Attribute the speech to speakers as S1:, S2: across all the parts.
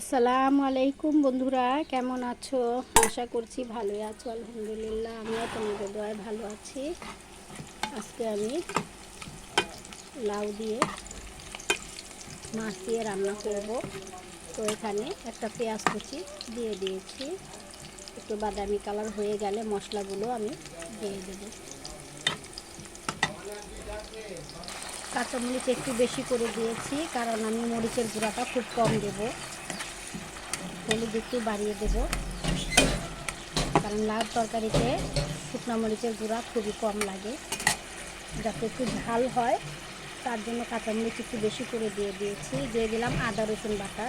S1: আসসালামু আলাইকুম বন্ধুরা, কেমন আছো? আশা করছি ভালোই আছো, আলহামদুলিল্লাহ, আমিও তোমাদের দয়ায় ভালো আছি। আজকে আমি লাউ দিয়ে মাছ দিয়ে রান্না করব। তো এখানে একটা পেঁয়াজ কুচি দিয়ে দিয়েছি। একটু বাদামি কালার হয়ে গেলে মশলাগুলো আমি দিয়ে দেবো। কাঁচামরিচ একটু বেশি করে দিয়েছি, কারণ আমি মরিচের গুঁড়াটা খুব কম দেবো। হলুদ একটু বাড়িয়ে দেব। কারণ লাউ তরকারিতে শুকনো মরিচের গুঁড়া খুবই কম লাগে। যাতে একটু ঝাল হয়, তার জন্য কাঁচামরিচ একটু বেশি করে দিয়ে দিয়েছি। দিয়ে দিলাম আদা, রসুন বাটা।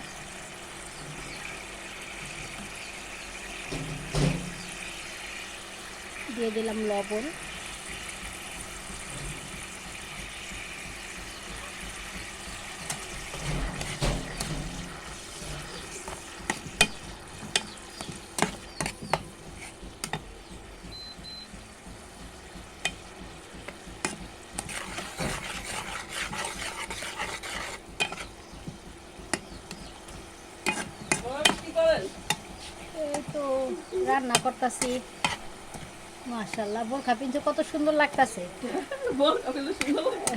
S1: দিয়ে দিলাম লবণ এই তো রান্না করতেছি। মাশাল্লাহ বোরখা পিনছে কত সুন্দর লাগতাছে।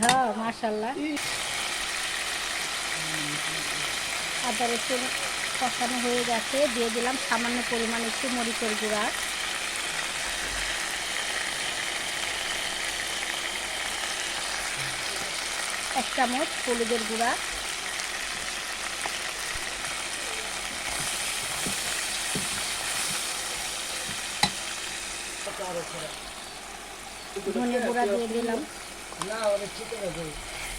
S1: হ্যাঁ মাশাল্লাহ। আদা রসুন কষানো হয়ে গেছে দিয়ে দিলাম সামান্য পরিমাণ একটু মরিচের গুঁড়া। এক চামচ হলুদের গুঁড়া। ধনে গুঁড়া দিয়ে দিলাম।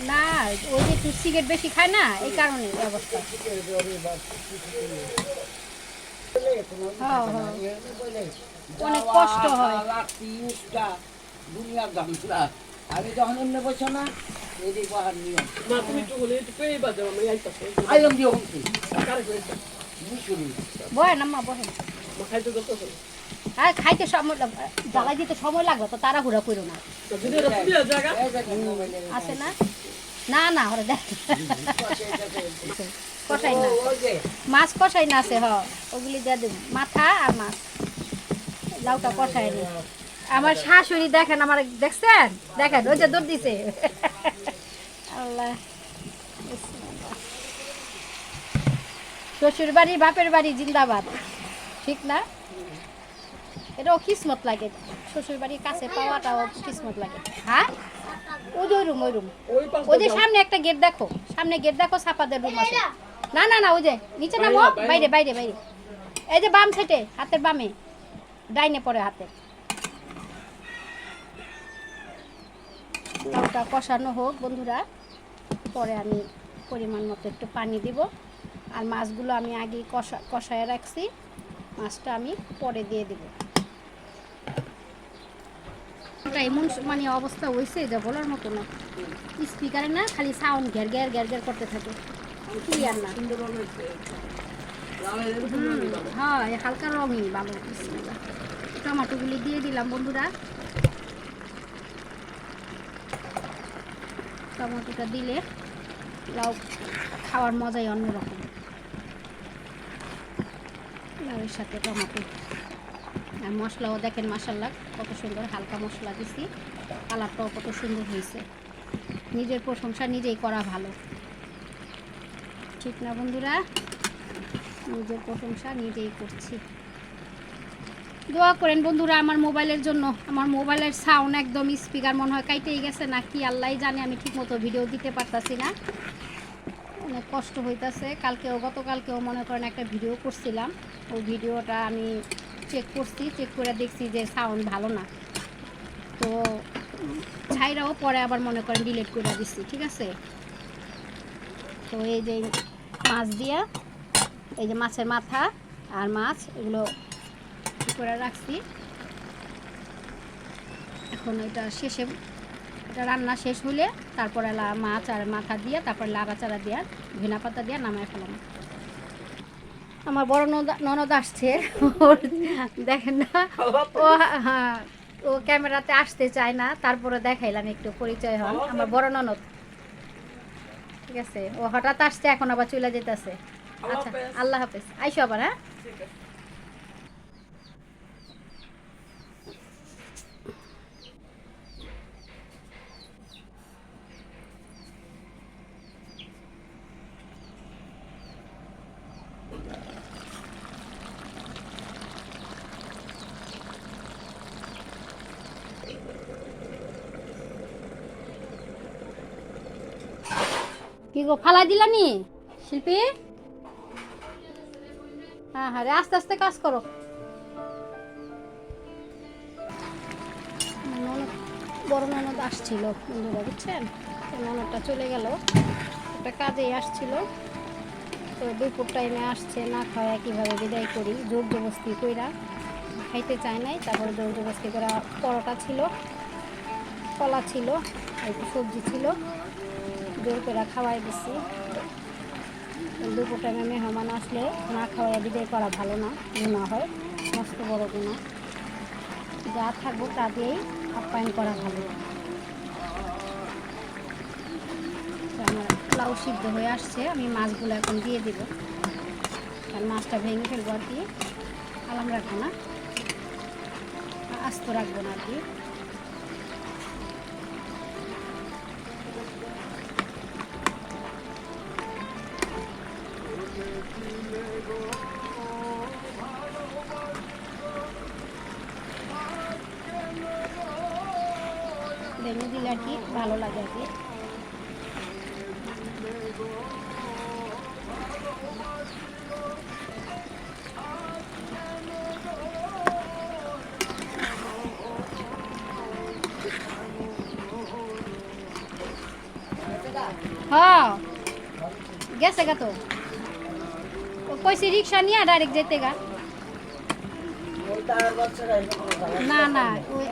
S1: না ওই যে একটু সিগারেট বেশি খায় না এই কারণে অবস্থা। হ্যাঁ, হ্যাঁ। অনেক কষ্ট হয়।
S2: দুনিয়ার গামছা। আমি যখন এমনি বসে না এদিক বাহার নিয়ম
S3: মা তুমি একটু হলে একটু পেয়ে বাজাও আমি আইতাছি।
S2: আইলাম দিয়ে হুমকি
S3: কারে কইতা
S2: বুঝলি
S1: বহেন
S3: খাইতে যত
S1: আর খাইতে সময় জ্বালাই দিতে সময় লাগবে, তো তারা হুড়া করো না। আছে না? না না, ওরা দেখ। কষাই না। মাছ কষাই না আছে, হ, ওগুলি দিয়ে দেব। মাথা আর মাছ। লাউটা কষাই নি। আমার শাশুড়ি দেখেন, আমার দেখছেন? দেখেন, ওই যে দৌড় দিছে। আল্লাহ। শ্বশুর বাড়ি বাপের বাড়ি, জিন্দাবাদ। ঠিক না? এটাও কিসমত লাগে। শ্বশুর বাড়ির কাছে পাওয়াটাও কিসমত লাগে। হ্যাঁ? ওই যে ওই রুম ওই রুম।
S3: ওই
S1: যে সামনে একটা গেট দেখো। সামনে গেট দেখো সাপাদের রুম আছে। না না না ওই যে নিচে নামো। বাইরে। বাইরে বাইরে এই যে বাম সেটে হাতের বামে। ডাইনে পড়ে হাতে। লাউটা কষানো হোক বন্ধুরা। পরে আমি পরিমাণ মতো একটু পানি দিব। আর মাছগুলো আমি আগে কষা কষায় রাখছি। মাছটা আমি পরে দিয়ে দিব। ওটা এমন মানে অবস্থা হয়েছে যা বলার মতো না। স্পিকারে না খালি সাউন্ড ঘের ঘের ঘের ঘের করতে থাকে। ক্লিয়ার না। হ্যাঁ হালকা রঙই ভালো। টমেটোগুলি দিয়ে দিলাম বন্ধুরা। টমেটোটা দিলে লাউ খাওয়ার মজাই অন্যরকম। লাউয়ের সাথে টমেটো। আর মশলাও দেখেন মাসাল্লাহ কত সুন্দর হালকা মশলা দিছি, কালারটাও কত সুন্দর হয়েছে। নিজের প্রশংসা নিজেই করা ভালো। ঠিক না বন্ধুরা? নিজের প্রশংসা নিজেই করছি। দোয়া করেন বন্ধুরা আমার মোবাইলের জন্য। আমার মোবাইলের সাউন্ড একদম স্পিকার মনে হয় কাইটেই গেছে, না কি আল্লাহ জানে, আমি ঠিকমতো ভিডিও দিতে পারতাছি না। কষ্ট হইতাছে। কালকেও, গতকালকেও মনে করেন একটা ভিডিও করছিলাম। ওই ভিডিওটা আমি চেক করছি চেক করে দেখছি যে সাউন্ড ভালো না। তো ছাইরাও পরে আবার মনে করেন ডিলিট করে দিচ্ছি ঠিক আছে? তো এই যে মাছ দিয়া, এই যে মাছের মাথা আর মাছ, এগুলো করে রাখছি? এখন এটা শেষে এটা রান্না শেষ হলে তারপরে মাছ আর মাথা দিয়ে তারপর লাড়াচাড়া দিয়া ধনা পাতা দিয়ে নামায় ফেলাম। আমার বড় ননদ- ননদ আসছে। ওর দেখেন না ও হ্যাঁ ও ক্যামেরাতে আসতে চায় না তারপরে দেখাইলাম একটু পরিচয় হন। আমার বড় ননদ। ঠিক আছে ও হঠাৎ আসছে এখন আবার চলে যেতেছে। আচ্ছা আল্লাহ হাফেজ। আইসো আবার হ্যাঁ? কি গো ফালাই দিলা নি? শিল্পী? হ্যাঁ হ্যাঁ রে, আস্তে আস্তে কাজ করো। বড় ননদ আসছিল বন্ধুরা বুঝছেন? ননদটা চলে গেল। একটা কাজেই আসছিল। তো দুপুর টাইমে আসছে না খাওয়া কীভাবে বিদায় করি? জোর জবস্তি কইরা খাইতে চায় নাই তারপরে জোর জবস্তি করা পরোটা ছিল কলা ছিল একটু সবজি ছিল। জোর করে খাওয়াই দিচ্ছি দুপুর টাইমে মেহমান আসলে না খাওয়াই বিদায় করা ভালো না গুণা হয়, মস্ত বড় গুণা যা থাকব তা দিয়েই আপ্যায়ন করা ভালো। আমার লাউ সিদ্ধ হয়ে আসছে, আমি মাছগুলো এখন দিয়ে দিব। আর মাছটা ভেঙে ফেলব আর কি, আলাম রাখব না। আস্ত রাখব না আর কি। ভেঙে দিলে আর কি ভালো লাগে আর কি। হ্যাঁ গেছে গা তো। কইছি রিক্সা নিয়ে ডাইরেক্ট যেতে গা। না না ওই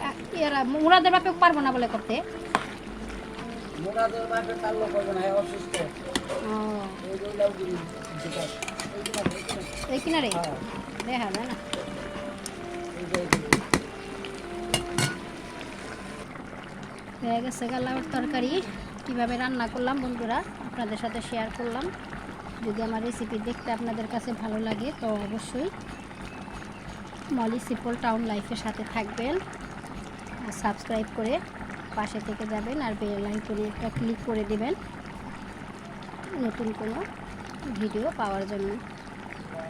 S1: এরা মুরাদের বাপে পারব না বলে করতে।
S2: করবে না অসুস্থ।
S1: এই কিনারে?
S2: হ্যাঁ,
S1: দেখা যায় না। হয়ে গেছে তরকারি। কীভাবে রান্না করলাম বন্ধুরা আপনাদের সাথে শেয়ার করলাম। যদি আমার রেসিপি দেখতে আপনাদের কাছে ভালো লাগে, তো অবশ্যই মলি সিপল টাউন লাইফের সাথে থাকবেন। আর সাবস্ক্রাইব করে পাশে থেকে যাবেন আর বেল আইকনে একটা ক্লিক করে দেবেন। নতুন কোনো ভিডিও পাওয়ার জন্য।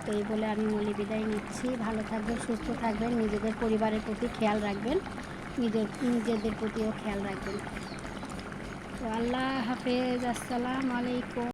S1: তো এই বলে আমি মলি বিদায় নিচ্ছি। ভালো থাকবেন, সুস্থ থাকবেন, নিজেদের পরিবারের প্রতি খেয়াল রাখবেন, নিজের, নিজেদের প্রতিও খেয়াল রাখবেন। তো আল্লাহ হাফেজ, আসসালামু আলাইকুম।